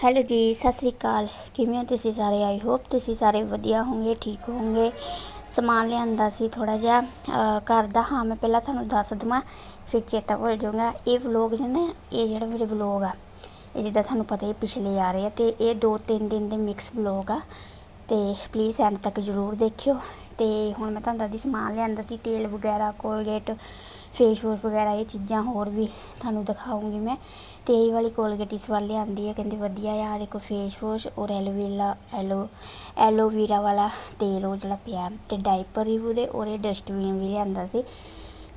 Hello ਜੀ, ਸਤਿ ਸ੍ਰੀ ਅਕਾਲ। ਕਿਵੇਂ ਹੋ ਤੁਸੀਂ ਸਾਰੇ? ਆਈ ਹੋਪ ਤੁਸੀਂ ਸਾਰੇ ਵਧੀਆ ਹੋਵੋਗੇ, ਠੀਕ ਹੋਵੋਗੇ। ਸਮਾਨ ਲਿਆਂਦਾ ਸੀ ਥੋੜਾ ਜਿਹਾ। ਘਰ ਦਾ। ਹਾਂ, ਮੈਂ ਪਹਿਲਾਂ ਤੁਹਾਨੂੰ ਦੱਸ ਦਵਾਂ। ਫਿਰ ਚੇਤਾ ਭੁੱਲ ਜਾਊਗਾ। ਇਹ ਵਲੌਗ ਜਿਹੜਾ ਇਹ ਜਿਹੜਾ ਮੇਰੇ ਵਲੌਗ ਆ, ਇਹ ਜਿੱਦਾਂ ਤੁਹਾਨੂੰ ਪਤਾ ਹੀ ਪਿਛਲੇ ਆ ਰਹੇ ਆ ਤੇ ਇਹ ਦੋ ਤਿੰਨ ਦਿਨ ਦੇ ਮਿਕਸ ਵਲੌਗ ਆ। ਤੇ ਪਲੀਜ਼ ਐਂਡ ਤੱਕ ਜ਼ਰੂਰ ਦੇਖਿਓ। ਤੇ ਹੁਣ ਮੈਂ ਤੁਹਾਨੂੰ ਦੱਸਦੀ, ਸਮਾਨ ਲਿਆਂਦਾ ਸੀ, ਤੇਲ ਵਗੈਰਾ ਕੋਲਗੇਟ ਫੇਸ ਵਾਸ਼ ਵਗੈਰਾ, ਇਹ ਚੀਜ਼ਾਂ ਹੋਰ ਵੀ ਤੁਹਾਨੂੰ ਦਿਖਾਉਂਗੀ ਮੈਂ। ਤੇ ਇਹ ਵਾਲੀ ਕੋਲਗੇਟ ਇਸ ਵਾਰ ਲਿਆਂਦੀ ਹੈ। ਕਹਿੰਦੇ ਵਧੀਆ ਆ, ਦੇਖੋ ਫੇਸ ਵਾਸ਼ ਔਰ aloe vera aloe aloe vera ਵਾਲਾ ਤੇਲ ਉਹ ਜਿਹੜਾ ਪਿਆ ਤੇ ਡਾਈਪਰ ਰਿਵੂ ਦੇ ਔਰ ਇਹ ਡਸਟਬਿਨ ਵੀ ਲਿਆਂਦਾ ਸੀ।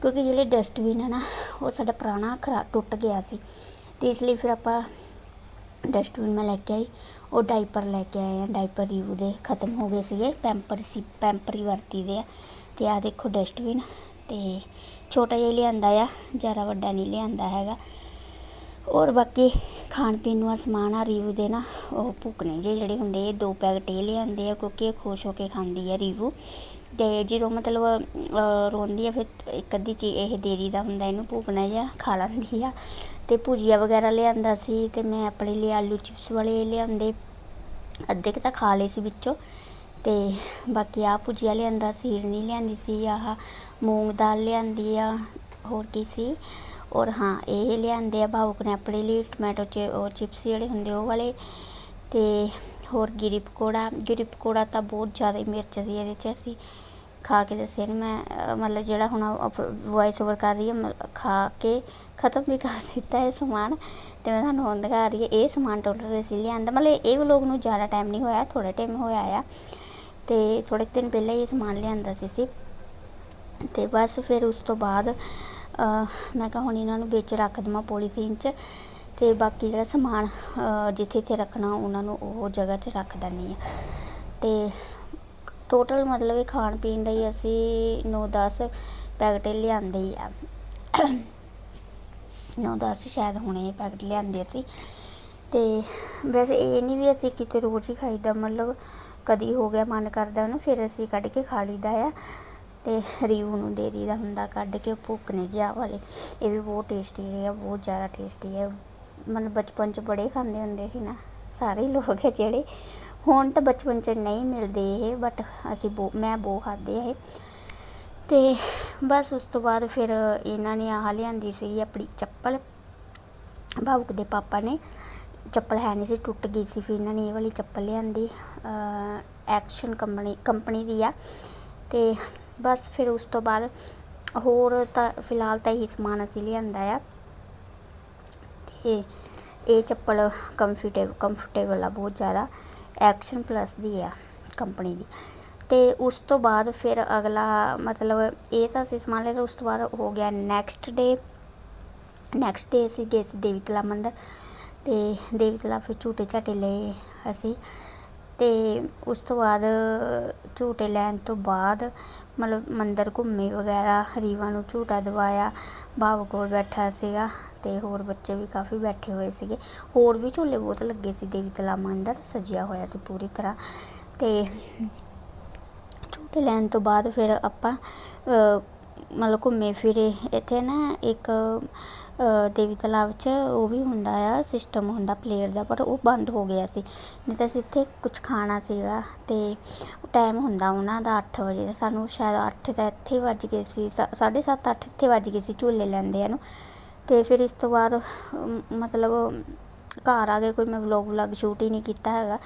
ਕਿਉਂਕਿ ਜਿਹੜੇ ਡਸਟਬਿਨ ਹੈ ਨਾ, ਉਹ ਸਾਡਾ ਪੁਰਾਣਾ ਖਰਾ ਟੁੱਟ ਗਿਆ ਸੀ। ਤੇ ਇਸ ਲਈ ਫਿਰ ਆਪਾਂ ਡਸਟਬਿਨ ਮੈਂ ਲੈ ਕੇ ਆਈ, ਉਹ ਡਾਈਪਰ ਲੈ ਕੇ ਆਏ ਆ। ਡਾਈਪਰ ਰਿਵੂ ਦੇ ਖਤਮ ਹੋ ਗਏ ਸੀਗੇ ਪੈਂਪਰ ਸੀ ਪੈਂਪਰ ਹੀ ਵਰਤੀ ਦੇ ਆ। ਤੇ ਆ ਦੇਖੋ ਡਸਟਬਿਨ ਤੇ ਛੋਟਾ ਜਿਹਾ ਲਿਆਂਦਾ ਆ, ਜ਼ਿਆਦਾ ਵੱਡਾ ਨਹੀਂ ਲਿਆਂਦਾ ਹੈਗਾ। ਔਰ ਬਾਕੀ ਖਾਣ ਪੀਣ ਨੂੰ ਆ ਸਮਾਨ ਆ, ਰੀਵੂ ਦੇ ਨਾ, ਉਹ ਭੁੱਕਣੇ ਜੇ ਜਿਹੜੇ ਹੁੰਦੇ ਇਹ ਦੋ ਪੈਕਟ ਇਹ ਲਿਆਂਦੇ ਆ ਕਿਉਂਕਿ ਇਹ ਖੁਸ਼ ਹੋ ਕੇ ਖਾਂਦੀ ਆ ਰੀਵੂ। ਤੇ ਜਦੋਂ ਮਤਲਬ ਰੋਂਦੀ ਆ, ਫਿਰ ਇੱਕ ਅੱਧੀ ਚੀਜ਼ ਇਹ ਦੇਰੀ ਦਾ ਹੁੰਦਾ, ਇਹਨੂੰ ਭੁੱਕਣਾ ਜਿਹਾ ਖਾ ਲੈਂਦੀ ਆ। ਤੇ ਭੁਜੀਆ ਵਗੈਰਾ ਲਿਆਂਦਾ ਸੀ ਤੇ ਮੈਂ ਆਪਣੇ ਲਈ ਆਲੂ ਚਿਪਸ ਵਾਲੇ ਲਿਆਂਦੇ। ਅੱਧੇ ਕੁ ਤਾਂ ਖਾ ਲਏ ਸੀ ਵਿੱਚੋਂ। ਤੇ ਬਾਕੀ ਆ ਭੁਜੀਆ ਲਿਆਂਦਾ ਸੀਰਨੀ ਲਿਆਂਦੀ ਸੀ, ਆਹ ਮੂੰਗ ਦਾਲ ਲਿਆਂਦੀ ਆ, ਹੋਰ ਕੀ ਸੀ। ਔਰ ਹਾਂ, ਇਹ ਲਿਆਂਦੇ ਆ ਭਾਵੁਕ ਨੇ ਆਪਣੇ ਲਈ ਟੋਮੈਟੋ ਚ, ਉਹ ਚਿਪਸ ਜਿਹੜੇ ਹੁੰਦੇ ਉਹ ਵਾਲੇ। ਤੇ ਹੋਰ ਗਿਰੀ ਪਕੌੜਾ ਗਿਰੀ ਪਕੌੜਾ ਤਾਂ ਬਹੁਤ ਜ਼ਿਆਦਾ ਮਿਰਚ ਸੀ ਇਹਦੇ ਚ ਅਸੀਂ ਖਾ ਕੇ ਦੱਸਿਆ ਨੂੰ, ਮੈਂ ਮਤਲਬ ਜਿਹੜਾ ਹੁਣ ਵੌਇਸ ਓਵਰ ਕਰ ਰਹੀ ਹਾਂ ਮ- ਖਾ ਕੇ ਖਤਮ ਵੀ ਕਰ ਦਿੱਤਾ ਇਹ ਸਮਾਨ। ਤੇ ਮੈਂ ਤੁਹਾਨੂੰ ਹੁਣ ਦਿਖਾ ਰਹੀ ਹਾਂ ਇਹ ਸਮਾਨ ਟੋਟਲ ਸੀ ਲਿਆਂਦਾ, ਮਤਲਬ ਇਹ ਵਲੋਗ ਨੂੰ ਜ਼ਿਆਦਾ ਟਾਈਮ ਨਹੀਂ ਹੋਇਆ ਥੋੜਾ ਟਾਈਮ ਹੋਇਆ ਆ। ਤੇ ਥੋੜੇ ਕੁ ਦਿਨ ਪਹਿਲਾਂ ਹੀ ਇਹ ਸਮਾਨ ਲਿਆਂਦਾ ਸੀ ਸੀ ਤੇ ਬਸ ਫਿਰ ਉਸ ਤੋਂ ਬਾਅਦ ਮੈਂ ਕਿਹਾ ਹੁਣ ਇਹਨਾਂ ਨੂੰ ਵਿੱਚ ਰੱਖ ਦੇਵਾਂ ਪੋਲੀਥੀਨ 'ਚ ਤੇ ਬਾਕੀ ਜਿਹੜਾ ਸਮਾਨ ਜਿੱਥੇ ਇੱਥੇ ਰੱਖਣਾ ਉਹਨਾਂ ਨੂੰ ਉਹ ਜਗ੍ਹਾ 'ਚ ਰੱਖ ਦਿੰਦੀ ਆ ਤੇ ਟੋਟਲ ਮਤਲਬ ਇਹ ਖਾਣ ਪੀਣ ਦਾ ਹੀ ਅਸੀਂ 9-10 ਪੈਕਟ ਲਿਆਂਦੇ ਹੀ ਆ। 9-10 ਸ਼ਾਇਦ ਹੁਣੇ ਪੈਕਟ ਲਿਆਂਦੇ ਅਸੀਂ ਤੇ ਵੈਸੇ ਇਹ ਨਹੀਂ ਵੀ ਅਸੀਂ ਕਿਤੇ ਰੋਜ਼ ਹੀ ਖਾਈਦਾ, ਮਤਲਬ ਕਦੀ ਹੋ ਗਿਆ ਮਨ ਕਰਦਾ ਉਹਨੂੰ, ਫਿਰ ਅਸੀਂ ਕੱਢ ਕੇ ਖਾ ਲਈਦਾ ਆ। ਤੇ ਰੀਵੂ ਨੂੰ ਦੇ ਦੀਦਾ ਹੁੰਦਾ ਕੱਢ ਕੇ ਭੁੱਕਨੇ ਜਿਹਾ ਵਾਲੇ। ਇਹ ਵੀ ਬਹੁਤ ਟੇਸਟੀ ਹੈ ਬਹੁਤ ਜ਼ਿਆਦਾ ਟੇਸਟੀ ਹੈ ਮਤਲਬ ਬਚਪਨ ਚ ਬੜੇ ਖਾਂਦੇ ਹੁੰਦੇ ਸੀ ਨਾ, ਸਾਰੇ ਲੋਕ ਹੈ ਜਿਹੜੇ। ਹੁਣ ਤਾਂ ਬਚਪਨ ਚ ਨਹੀਂ ਮਿਲਦੇ ਇਹ ਬਟ ਅਸੀਂ ਬਹੁਤ ਮੈਂ ਬਹੁਤ ਖਾਦੇ ਆ ਇਹ। ਤੇ ਬਸ ਉਸ ਤੋਂ ਬਾਅਦ ਫਿਰ ਇਹਨਾਂ ਨੇ ਆਹ ਲਿਆਂਦੀ ਸੀ ਆਪਣੀ ਚੱਪਲ। ਭਾਵੁਕ ਦੇ ਪਾਪਾ ਨੇ, ਚੱਪਲ ਹੈ ਨਹੀਂ ਸੀ, ਟੁੱਟ ਗਈ ਸੀ ਫਿਰ ਇਹਨਾਂ ਨੇ ਇਹ ਵਾਲੀ ਚੱਪਲ ਲਿਆਂਦੀ। ਐਕਸ਼ਨ ਕੰਪਨੀ ਕੰਪਨੀ ਦੀ ਆ। ਤੇ ਬਸ ਫਿਰ ਉਸ ਤੋਂ ਬਾਅਦ ਹੋਰ ਤਾਂ ਫਿਲਹਾਲ ਤਾਂ ਇਹੀ ਸਮਾਨ ਅਸੀਂ ਲਿਆਂਦਾ ਆ। ਤੇ ਇਹ ਚੱਪਲ ਕੰਫਰਟੇਬਲ ਕੰਫਰਟੇਬਲ ਆ, ਬਹੁਤ ਜ਼ਿਆਦਾ ਐਕਸ਼ਨ ਪਲੱਸ ਦੀ ਆ ਕੰਪਨੀ ਦੀ। ਤੇ ਉਸ ਤੋਂ ਬਾਅਦ ਫਿਰ ਅਗਲਾ ਮਤਲਬ ਇਹ ਤਾਂ ਅਸੀਂ ਸਮਾਨ ਲਿਆ ਉਸ ਤੋਂ ਬਾਅਦ ਹੋ ਗਿਆ ਨੈਕਸਟ ਡੇ ਨੈਕਸਟ ਡੇ ਅਸੀਂ ਗਏ ਸੀ ਦੇਵੀ ਤਲਾ ਮੰਦਰ। ਤੇ ਦੇਵੀ ਤਲਾ ਫਿਰ ਝੂਟੇ ਝਾਟੇ ਲਏ ਅਸੀਂ। ਅਤੇ ਉਸ ਤੋਂ ਬਾਅਦ ਝੂਟੇ ਲੈਣ ਤੋਂ ਬਾਅਦ ਮਤਲਬ ਮੰਦਰ ਘੁੰਮੇ ਵਗੈਰਾ ਰੀਵਾ ਨੂੰ ਝੂਟਾ ਦਵਾਇਆ ਭਾਵ ਕੋਲ ਬੈਠਾ ਸੀਗਾ ਅਤੇ ਹੋਰ ਬੱਚੇ ਵੀ ਕਾਫੀ ਬੈਠੇ ਹੋਏ ਸੀਗੇ। ਹੋਰ ਵੀ ਝੂਲੇ ਬਹੁਤ ਲੱਗੇ ਸੀ, ਦੇਵੀ ਤਲਾ ਮੰਦਰ ਸਜਿਆ ਹੋਇਆ ਸੀ ਪੂਰੀ ਤਰ੍ਹਾਂ। ਅਤੇ ਝੂਟੇ ਲੈਣ ਤੋਂ ਬਾਅਦ ਫਿਰ ਆਪਾਂ ਮਤਲਬ ਘੁੰਮੇ ਫਿਰੇ, ਇੱਥੇ ਨਾ ਇੱਕ ਦੇਵੀ ਤਲਾਬ 'ਚ ਉਹ ਵੀ ਹੁੰਦਾ ਆ ਸਿਸਟਮ ਹੁੰਦਾ ਪਲੇਟ ਦਾ, ਪਰ ਉਹ ਬੰਦ ਹੋ ਗਿਆ ਸੀ। ਨਹੀਂ ਤਾਂ ਅਸੀਂ ਇੱਥੇ ਕੁਛ ਖਾਣਾ ਸੀਗਾ ਅਤੇ ਟਾਈਮ ਹੁੰਦਾ ਉਹਨਾਂ ਦਾ ਅੱਠ ਵਜੇ ਦਾ। ਸਾਨੂੰ ਸ਼ਾਇਦ ਅੱਠ ਤਾਂ ਇੱਥੇ ਵੱਜ ਗਏ ਸੀ 7:30 8 ਇੱਥੇ ਵੱਜ ਗਏ ਸੀ ਝੂਲੇ ਲੈਂਦੇ ਨੂੰ। ਅਤੇ ਫਿਰ ਇਸ ਤੋਂ ਬਾਅਦ ਮਤਲਬ ਘਰ ਆ ਗਏ, ਕੋਈ ਮੈਂ ਵਲੋਗ ਵਲੌਗ ਸ਼ੂਟ ਹੀ ਨਹੀਂ ਕੀਤਾ ਹੈਗਾ।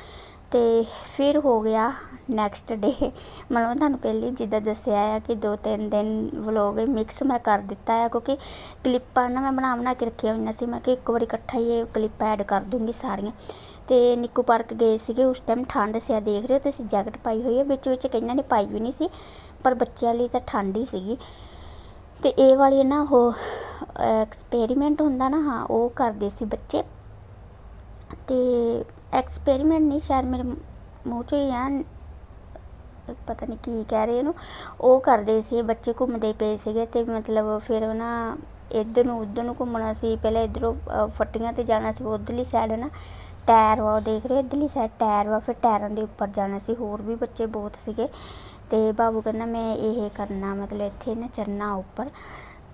ਤੇ ਫਿਰ ਹੋ ਗਿਆ ਨੈਕਸਟ ਡੇ ਮਤਲਬ ਮੈਂ ਤੁਹਾਨੂੰ ਪਹਿਲੇ ਜਿੱਦਾਂ ਦੱਸਿਆ ਆ ਕਿ ਦੋ ਤਿੰਨ ਦਿਨ ਵਲੌਗ ਮਿਕਸ ਮੈਂ ਕਰ ਦਿੱਤਾ ਹੈ ਕਿਉਂਕਿ ਕਲਿੱਪਾਂ ਨਾ ਮੈਂ ਬਣਾ ਬਣਾ ਕੇ ਰੱਖੀਆਂ ਹੋਈਆਂ ਸੀ। ਮੈਂ ਕਿ ਇੱਕ ਵਾਰੀ ਇਕੱਠਾ ਹੀ ਇਹ ਕਲਿੱਪ ਐਡ ਕਰ ਦੂੰਗੀ ਸਾਰੀਆਂ। ਤੇ ਨਿੱਕੂ ਪਾਰਕ ਗਏ ਸੀਗੇ, ਉਸ ਟਾਈਮ ਠੰਡ ਸੀ ਆ ਦੇਖ ਰਹੇ ਹੋ ਤੁਸੀਂ ਜੈਕਟ ਪਾਈ ਹੋਈ ਹੈ ਵਿੱਚ ਵਿੱਚ ਕਈਆਂ ਨੇ ਪਾਈ ਵੀ ਨਹੀਂ ਸੀ, ਪਰ ਬੱਚਿਆਂ ਲਈ ਤਾਂ ਠੰਡ ਹੀ ਸੀਗੀ। ਤੇ ਇਹ ਵਾਲੀ ਨਾ ਉਹ ਐਕਸਪੈਰੀਮੈਂਟ ਹੁੰਦਾ ਨਾ, ਹਾਂ, ਉਹ ਕਰਦੇ ਸੀ ਬੱਚੇ। ਤੇ ਐਕਸਪੈਰੀਮੈਂਟ ਨਹੀਂ, ਸ਼ਾਇਦ ਮੇਰੇ ਮੂੰਹ ਚੋਂ ਹੀ ਆ ਪਤਾ ਨਹੀਂ ਕੀ ਕਹਿ ਰਹੇ ਉਹਨੂੰ। ਉਹ ਕਰਦੇ ਸੀ, ਬੱਚੇ ਘੁੰਮਦੇ ਪਏ ਸੀਗੇ ਤੇ ਮਤਲਬ ਫਿਰ ਉਹ ਨਾ ਇੱਧਰ ਨੂੰ, ਉੱਧਰ ਨੂੰ ਘੁੰਮਣਾ ਸੀ। ਪਹਿਲਾਂ ਇੱਧਰੋਂ ਫੱਟੀਆਂ ਤੇ ਜਾਣਾ ਸੀ ਉਧਰਲੀ ਸਾਈਡ ਨਾ ਟਾਇਰ ਵਾ, ਉਹ ਦੇਖ ਰਹੇ ਹੋ, ਇੱਧਰਲੀ ਸਾਈਡ ਟਾਇਰ ਵਾ, ਫਿਰ ਟਾਇਰਾਂ ਦੇ ਉੱਪਰ ਜਾਣਾ ਸੀ। ਹੋਰ ਵੀ ਬੱਚੇ ਬਹੁਤ ਸੀਗੇ ਤੇ ਬਾਬੂ ਕਹਿੰਦਾ, ਮੈਂ ਇਹ ਕਰਨਾ, ਮਤਲਬ ਇੱਥੇ ਨਾ ਚੜਨਾ ਉੱਪਰ।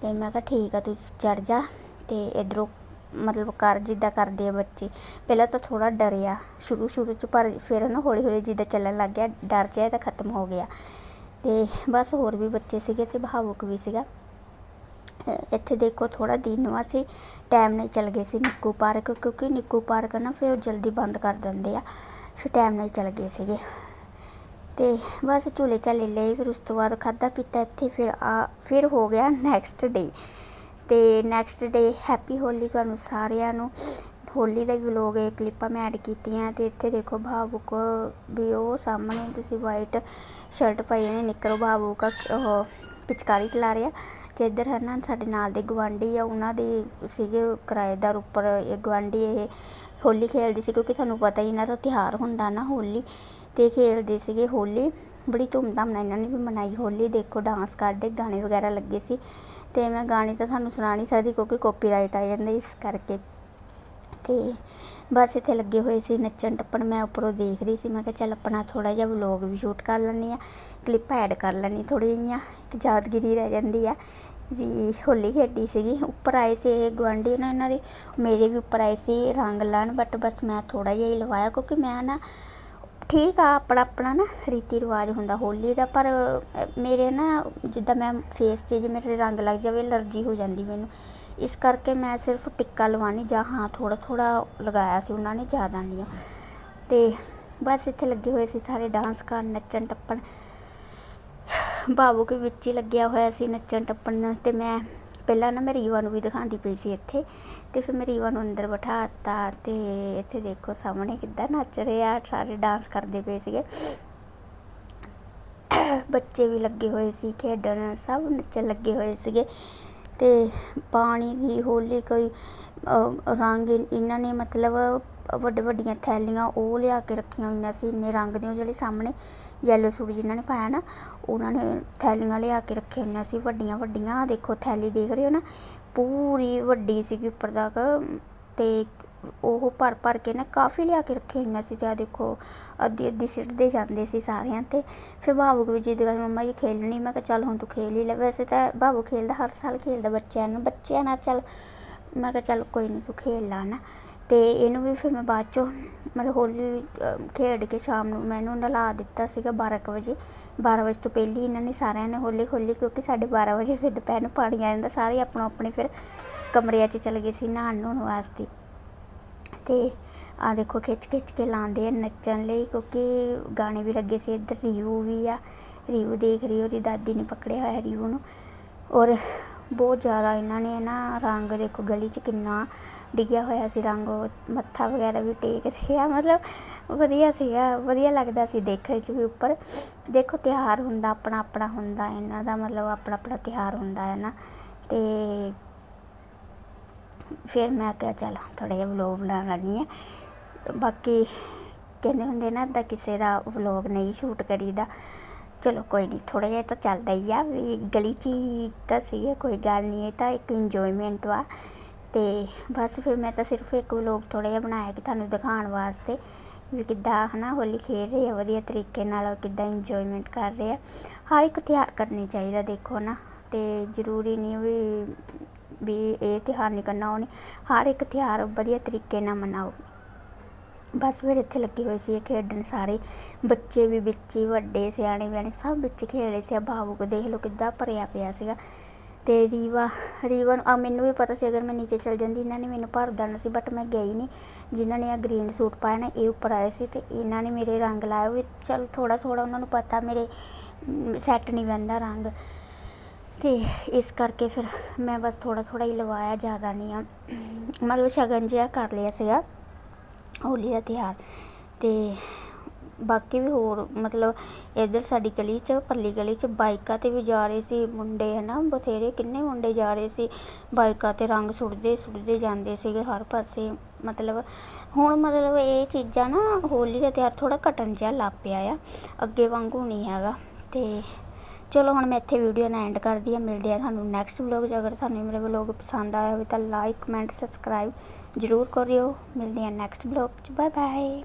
ਤੇ ਮੈਂ ਕਿਹਾ, ਠੀਕ ਆ, ਤੂੰ ਚੜ ਜਾ ਤੇ ਇਧਰੋਂ ਮਤਲਬ ਕਰ ਜਿੱਦਾਂ ਕਰਦੇ ਆ ਬੱਚੇ, ਪਹਿਲਾਂ ਤਾਂ ਥੋੜ੍ਹਾ ਡਰਿਆ ਸ਼ੁਰੂ ਸ਼ੁਰੂ ਚ ਪਰ ਫਿਰ ਨਾ ਹੌਲੀ ਹੌਲੀ ਜਿੱਦਾਂ ਚੱਲਣ ਲੱਗ ਗਿਆ, ਡਰ ਜਿਹਾ ਤਾਂ ਖਤਮ ਹੋ ਗਿਆ। ਤੇ ਬਸ ਹੋਰ ਵੀ ਬੱਚੇ ਸੀਗੇ ਤੇ ਭਾਵੁਕ ਵੀ ਸੀਗਾ। ਇੱਥੇ ਦੇਖੋ ਥੋੜਾ ਦਿਨ ਵਾ ਸੀ ਟਾਈਮ ਨਾਲ ਹੀ ਚਲ ਗਏ ਸੀ ਨਿੱਕੂ ਪਾਰਕ, ਕਿਉਂਕਿ ਨਿੱਕੂ ਪਾਰਕ ਨਾ ਫਿਰ ਉਹ ਜਲਦੀ ਬੰਦ ਕਰ ਦਿੰਦੇ ਆ, ਫਿਰ ਟਾਈਮ ਨਾਲ ਹੀ ਚਲ ਗਏ ਸੀਗੇ। ਤੇ ਬਸ ਝੂਲੇ ਝਾਲੇ ਲਏ, ਫਿਰ ਉਸ ਤੋਂ ਬਾਅਦ ਖਾਦਾ ਪੀਤਾ ਇੱਥੇ, ਫਿਰ ਆ, ਫਿਰ ਹੋ ਗਿਆ ਨੈਕਸਟ ਡੇ ਤੇ ਨੈਕਸਟ ਡੇ ਹੈਪੀ ਹੋਲੀ ਤੁਹਾਨੂੰ ਸਾਰਿਆਂ ਨੂੰ। ਹੋਲੀ ਦਾ ਵੀ ਵਲੋਗ ਇਹ ਕਲਿੱਪਾਂ ਮੈਂ ਐਡ ਕੀਤੀਆਂ ਤੇ ਇੱਥੇ ਦੇਖੋ ਭਾਵੁਕ ਵੀ ਉਹ ਸਾਹਮਣੇ ਤੁਸੀਂ ਵਾਈਟ ਸ਼ਰਟ ਪਾਈ ਨੇ ਨਿੱਕਰ ਭਾਵੁਕ, ਉਹ ਪਿਚਕਾਰੀ ਚਲਾ ਰਿਹਾ। ਤੇ ਇੱਧਰ ਹੈ ਨਾ, ਸਾਡੇ ਨਾਲ ਦੇ ਗਵਾਂਢੀ ਆ, ਉਹਨਾਂ ਦੇ ਸੀਗੇ ਕਿਰਾਏਦਾਰ ਉੱਪਰ ਇਹ ਗਵਾਂਢੀ ਇਹ ਹੋਲੀ ਖੇਡਦੇ ਸੀ ਕਿਉਂਕਿ ਤੁਹਾਨੂੰ ਪਤਾ ਹੀ ਇਹਨਾਂ ਦਾ ਤਿਉਹਾਰ ਹੁੰਦਾ ਨਾ ਹੋਲੀ। ਤੇ ਖੇਡਦੇ ਸੀਗੇ ਹੋਲੀ, ਬੜੀ ਧੂਮਧਾਮ ਨਾਲ ਇਹਨਾਂ ਨੇ ਵੀ ਮਨਾਈ ਹੋਲੀ। ਦੇਖੋ ਡਾਂਸ ਕਰਦੇ, ਗਾਣੇ ਵਗੈਰਾ ਲੱਗੇ ਸੀ। ਤੇ ਮੈਂ ਗਾਣੇ ਤਾਂ ਤੁਹਾਨੂੰ ਸੁਣਾ ਨਹੀਂ ਸਕਦੀ ਕਿਉਂਕਿ ਕਾਪੀਰਾਈਟ ਆ ਜਾਂਦਾ ਇਸ ਕਰਕੇ। ਤੇ ਬਸ ਇੱਥੇ ਲੱਗੇ ਹੋਏ ਸੀ ਨੱਚਣ ਟੱਪਣ, ਮੈਂ ਉੱਪਰੋਂ ਦੇਖ ਰਹੀ ਸੀ, ਮੈਂ ਕਿਹਾ ਚੱਲ ਆਪਣਾ ਥੋੜਾ ਜਿਹਾ ਵਲੋਗ ਵੀ ਸ਼ੂਟ ਕਰ ਲੈਂਦੀ ਆ ਕਲਿੱਪ ਐਡ ਕਰ ਲੈਂਦੀ ਥੋੜੀ ਜਿਹੀਆਂ, ਇੱਕ ਯਾਦਗਿਰੀ ਰਹਿ ਜਾਂਦੀ ਆ ਵੀ ਹੋਲੀ ਖੇਡੀ ਸੀਗੀ, ਉੱਪਰ ਆਏ ਸੀ ਇਹ ਗੁਆਂਢੀ ਨਾ ਇਹਨਾਂ ਦੇ, ਮੇਰੇ ਵੀ ਉੱਪਰ ਆਏ ਸੀ ਰੰਗ ਲਾਉਣ ਬਟ ਬਸ ਮੈਂ ਥੋੜਾ ਜਿਹਾ ਹੀ ਲਵਾਇਆ ਕਿਉਂਕਿ ਮੈਂ ਨਾ ਠੀਕ ਆ, ਆਪਣਾ ਆਪਣਾ ਨਾ ਰੀਤੀ ਰਿਵਾਜ ਹੁੰਦਾ ਹੋਲੀ ਦਾ, ਪਰ ਮੇਰੇ ਨਾ ਜਿੱਦਾਂ ਮੈਂ ਫੇਸ ਤੇ ਜੇ ਮੇਰੇ ਰੰਗ ਲੱਗ ਜਾਵੇ ਅਲਰਜੀ ਹੋ ਜਾਂਦੀ ਮੈਨੂੰ। ਇਸ ਕਰਕੇ ਮੈਂ ਸਿਰਫ ਟਿੱਕਾ ਲਵਾਣੀ ਜਾਂ ਹਾਂ ਥੋੜਾ ਥੋੜਾ ਲਗਾਇਆ ਸੀ ਉਹਨਾਂ ਨੇ, ਜ਼ਿਆਦਾ ਨਹੀਂ ਤੇ ਬਸ ਇੱਥੇ ਲੱਗੇ ਹੋਏ ਸੀ ਸਾਰੇ ਡਾਂਸ ਕਰਨ, ਨੱਚਣ ਟੱਪਣ। ਬਾਬੂ ਕੇ ਵਿੱਚ ਹੀ ਲੱਗਿਆ ਹੋਇਆ ਸੀ ਨੱਚਣ ਟੱਪਣ ਨੂੰ ਤੇ ਮੈਂ ਪਹਿਲਾਂ ਨਾ ਮੈਂ ਰੀਵਾ ਨੂੰ ਵੀ ਦਿਖਾਉਂਦੀ ਪਈ ਸੀ ਇੱਥੇ ਤੇ ਫਿਰ ਮੈਂ ਰੀਵਾ ਨੂੰ ਅੰਦਰ ਬਿਠਾਤਾ ਤੇ ਇੱਥੇ ਦੇਖੋ ਸਾਹਮਣੇ ਕਿੱਦਾਂ ਨੱਚ ਰਹੇ ਆ, ਸਾਰੇ ਡਾਂਸ ਕਰਦੇ ਪਏ ਸੀਗੇ। ਬੱਚੇ ਵੀ ਲੱਗੇ ਹੋਏ ਸੀ, ਖੇਡਣ ਸਭ ਨੱਚਣ ਲੱਗੇ ਹੋਏ ਸੀਗੇ ਤੇ ਪਾਣੀ ਦੀ ਹੋਲੀ ਕੋਈ ਰੰਗ ਇਹਨਾਂ ਨੇ ਮਤਲਬ ਵੱਡੇ ਵੱਡੀਆਂ ਥੈਲੀਆਂ ਉਹ ਲਿਆ ਕੇ ਰੱਖੀਆਂ ਹੋਈਆਂ ਸੀ, ਇੰਨੇ ਰੰਗ ਦੀਆਂ ਜਿਹੜੇ ਸਾਹਮਣੇ ਯੈਲੋ ਸੂਟ ਜਿਨ੍ਹਾਂ ਨੇ ਪਾਇਆ ਨਾ, ਉਹਨਾਂ ਨੇ ਥੈਲੀਆਂ ਲਿਆ ਕੇ ਰੱਖੀਆਂ ਹੋਈਆਂ ਸੀ, ਵੱਡੀਆਂ ਵੱਡੀਆਂ। ਆਹ ਦੇਖੋ ਥੈਲੀ ਦੇਖ ਰਹੇ ਹੋ ਨਾ, ਪੂਰੀ ਵੱਡੀ ਸੀਗੀ ਉੱਪਰ ਤੱਕ ਤੇ ਉਹ ਭਰ ਭਰ ਕੇ ਨਾ ਕਾਫੀ ਲਿਆ ਕੇ ਰੱਖੀਆਂ ਹੋਈਆਂ ਸੀ ਤੇ ਆ ਦੇਖੋ, ਅੱਧੀ ਅੱਧੀ ਸਿੱਟਦੇ ਜਾਂਦੇ ਸੀ ਸਾਰਿਆਂ ਤੇ। ਫਿਰ ਭਾਵੁਕ ਵੀ ਜਿੱਦ ਕਰ ਮੰਮਾ ਜੀ ਖੇਲਣੀ। ਮੈਂ ਕਿਹਾ, ਚੱਲ ਹੁਣ ਤੂੰ ਖੇਲ ਹੀ ਲੈ। ਵੈਸੇ ਤਾਂ ਭਾਵੂ ਖੇਲਦਾ, ਹਰ ਸਾਲ ਖੇਲਦਾ ਬੱਚਿਆਂ ਨੂੰ, ਬੱਚਿਆਂ ਨਾਲ ਚੱਲ। ਮੈਂ ਕਿਹਾ, ਚੱਲ ਕੋਈ ਨਹੀਂ ਤੂੰ ਖੇਲ ਲਾ ਨਾ। ਅਤੇ ਇਹਨੂੰ ਵੀ ਫਿਰ ਮੈਂ ਬਾਅਦ ਚੋਂ ਮਤਲਬ ਹੋਲੀ ਖੇਡ ਕੇ ਸ਼ਾਮ ਨੂੰ ਮੈਂ ਇਹਨੂੰ ਨਲਾ ਦਿੱਤਾ ਸੀਗਾ 12 ਕੁ ਵਜੇ। 12 ਵਜੇ ਤੋਂ ਪਹਿਲਾਂ ਇਹਨਾਂ ਨੇ ਸਾਰਿਆਂ ਨੇ ਹੋਲੀ ਖੋਲ੍ਹੀ ਕਿਉਂਕਿ ਸਾਡੇ 12 ਵਜੇ ਫਿਰ ਦੁਪਹਿਰ ਨੂੰ ਪਾਣੀ ਆ ਜਾਂਦਾ, ਸਾਰੇ ਆਪਣੋ ਆਪਣੇ ਫਿਰ ਕਮਰਿਆਂ 'ਚ ਚਲੇ ਗਏ ਸੀ ਨਹਾਉਣ ਨਹਾਉਣ ਵਾਸਤੇ। ਅਤੇ ਆ ਦੇਖੋ ਖਿੱਚ ਖਿੱਚ ਕੇ ਲਾਉਂਦੇ ਆ ਨੱਚਣ ਲਈ ਕਿਉਂਕਿ ਗਾਣੇ ਵੀ ਲੱਗੇ ਸੀ ਇੱਧਰ, ਰੀਵੂ ਵੀ ਆ। ਰੀਵੂ ਦੇਖ ਰਹੀ ਉਹਦੀ ਦਾਦੀ ਨੇ ਪਕੜਿਆ ਹੋਇਆ ਰੀਵੂ ਨੂੰ। ਔਰ ਬਹੁਤ ਜ਼ਿਆਦਾ ਇਹਨਾਂ ਨੇ ਨਾ ਰੰਗ ਦੇਖੋ ਗਲੀ 'ਚ ਕਿੰਨਾ ਡਿੱਗਿਆ ਹੋਇਆ ਸੀ, ਰੰਗ ਉਹ ਮੱਥਾ ਵਗੈਰਾ ਵੀ ਟੇਕਦੇ ਆ, ਮਤਲਬ ਵਧੀਆ ਸੀਗਾ ਵਧੀਆ ਲੱਗਦਾ ਸੀ ਦੇਖਣ 'ਚ ਵੀ ਉੱਪਰ। ਦੇਖੋ ਤਿਉਹਾਰ ਹੁੰਦਾ ਆਪਣਾ ਆਪਣਾ ਹੁੰਦਾ, ਇਹਨਾਂ ਦਾ ਮਤਲਬ ਆਪਣਾ ਆਪਣਾ ਤਿਉਹਾਰ ਹੁੰਦਾ ਹੈ ਨਾ। ਤੇ ਫਿਰ ਮੈਂ ਕਿਹਾ ਚੱਲ ਥੋੜ੍ਹਾ ਜਿਹਾ ਵਲੋਗ ਬਣਾ ਲੈਣੀ ਹੈ। ਬਾਕੀ ਕਹਿੰਦੇ ਹੁੰਦੇ ਨਾ ਤਾਂ ਕਿਸੇ ਦਾ ਵਲੋਗ ਨਹੀਂ ਸ਼ੂਟ ਕਰੀਦਾ। ਚਲੋ ਕੋਈ ਨਹੀਂ ਥੋੜ੍ਹਾ ਜਿਹਾ ਤਾਂ ਚੱਲਦਾ ਹੀ ਆ ਵੀ ਗਲੀ 'ਚ ਹੀ ਤਾਂ ਸੀਗਾ, ਕੋਈ ਗੱਲ ਨਹੀਂ ਇਹ ਤਾਂ ਇੱਕ ਇੰਜੋਇਮੈਂਟ ਵਾ। ਤੇ ਬਸ ਫਿਰ ਮੈਂ ਤਾਂ ਸਿਰਫ ਇੱਕ ਵਲੋਗ ਥੋੜ੍ਹਾ ਜਿਹਾ ਬਣਾਇਆ ਕਿ ਤੁਹਾਨੂੰ ਦਿਖਾਉਣ ਵਾਸਤੇ ਵੀ ਕਿੱਦਾਂ ਹਨਾ ਹੋਲੀ ਖੇਡ ਰਹੇ ਆ, ਵਧੀਆ ਤਰੀਕੇ ਨਾਲ ਕਿੱਦਾਂ ਇੰਜੋਇਮੈਂਟ ਕਰ ਰਹੇ ਆ। ਹਰ ਇੱਕ ਤਿਉਹਾਰ ਕਰਨੀ ਚਾਹੀਦਾ ਦੇਖੋ ਨਾ ਤੇ ਜ਼ਰੂਰੀ ਨਹੀਂ ਵੀ ਵੀ ਇਹ ਤਿਉਹਾਰ ਨਹੀਂ ਕਰਨਾ, ਉਹ ਨਹੀਂ ਹਰ ਇੱਕ ਤਿਉਹਾਰ ਵਧੀਆ ਤਰੀਕੇ ਨਾਲ ਮਨਾਓ। ਬਸ ਫਿਰ ਇੱਥੇ ਲੱਗੇ ਹੋਏ ਸੀ ਇਹ ਖੇਡਣ ਸਾਰੇ। ਬੱਚੇ ਵੀ ਵਿੱਚ ਹੀ, ਵੱਡੇ, ਸਿਆਣੇ, ਬਿਆਣੇ ਸਭ ਵਿੱਚ ਖੇਡ ਰਹੇ ਸੀ। ਆ ਭਾਵੁਕ ਦੇਖ ਲਓ ਕਿੱਦਾਂ ਭਰਿਆ ਪਿਆ ਸੀਗਾ। ਤੇ ਰੀਵਾ ਰੀਵਾ ਨੂੰ, ਆ ਮੈਨੂੰ ਵੀ ਪਤਾ ਸੀ ਅਗਰ ਮੈਂ ਨੀਚੇ ਚਲ ਜਾਂਦੀ, ਇਹਨਾਂ ਨੇ ਮੈਨੂੰ ਭਰ ਦੇਣਾ ਸੀ ਬਟ ਮੈਂ ਗਈ ਨਹੀਂ। ਜਿਨ੍ਹਾਂ ਨੇ ਆ ਗ੍ਰੀਨ ਸੂਟ ਪਾਇਆ ਨਾ, ਇਹ ਉੱਪਰ ਆਏ ਸੀ ਤੇ ਇਹਨਾਂ ਨੇ ਮੇਰੇ ਰੰਗ ਲਾਇਆ ਵੀ ਚਲ ਥੋੜਾ ਥੋੜਾ ਉਹਨਾਂ ਨੂੰ ਪਤਾ, ਮੇਰੇ ਸੈੱਟ ਨਹੀਂ ਬਹਿੰਦਾ ਰੰਗ। ਤੇ ਇਸ ਕਰਕੇ ਫਿਰ ਮੈਂ ਬਸ ਥੋੜਾ ਥੋੜਾ ਹੀ ਲਵਾਇਆ, ਜ਼ਿਆਦਾ ਨਹੀਂ ਆ। ਮਤਲਬ ਸ਼ਗਨ ਜਿਹਾ ਕਰ ਲਿਆ ਸੀਗਾ। ਹੋਲੀ ਦਾ ਤਿਉਹਾਰ। ਅਤੇ ਬਾਕੀ ਵੀ ਹੋਰ ਮਤਲਬ ਇੱਧਰ ਸਾਡੀ ਗਲੀ 'ਚ ਪਰਲੀ ਗਲੀ 'ਚ ਬਾਈਕਾਂ ਤੇ ਵੀ ਜਾ ਰਹੇ ਸੀ ਮੁੰਡੇ ਹੈ ਨਾ ਬਥੇਰੇ ਕਿੰਨੇ ਮੁੰਡੇ ਜਾ ਰਹੇ ਸੀ। ਬਾਈਕਾਂ ਤੇ ਰੰਗ ਸੁੱਟਦੇ ਸੁੱਟਦੇ ਜਾਂਦੇ ਸੀਗੇ ਹਰ ਪਾਸੇ। ਮਤਲਬ ਹੁਣ ਮਤਲਬ ਇਹ ਚੀਜ਼ਾਂ ਨਾ ਹੋਲੀ ਦਾ ਤਿਉਹਾਰ ਥੋੜ੍ਹਾ ਘਟਣ ਜਿਹਾ ਲੱਗ ਪਿਆ ਆ। ਅੱਗੇ ਵਾਂਗੂ ਨਹੀਂ ਹੈਗਾ। ਅਤੇ ਚਲੋ ਹੁਣ ਮੈਂ ਇੱਥੇ ਵੀਡੀਓ ਨਾ ਐਂਡ ਕਰਦੀ ਹਾਂ। ਮਿਲਦੇ ਆ ਤੁਹਾਨੂੰ ਨੈਕਸਟ ਵਲੌਗ 'ਚ। ਅਗਰ ਤੁਹਾਨੂੰ ਮੇਰੇ ਵਲੌਗ ਪਸੰਦ ਆਇਆ ਹੋਵੇ ਤਾਂ ਲਾਈਕ ਕਮੈਂਟ ਸਬਸਕ੍ਰਾਈਬ ਜ਼ਰੂਰ ਕਰਿਓ। ਮਿਲਦੇ ਆ ਨੈਕਸਟ ਵਲੌਗ 'ਚ। Bye bye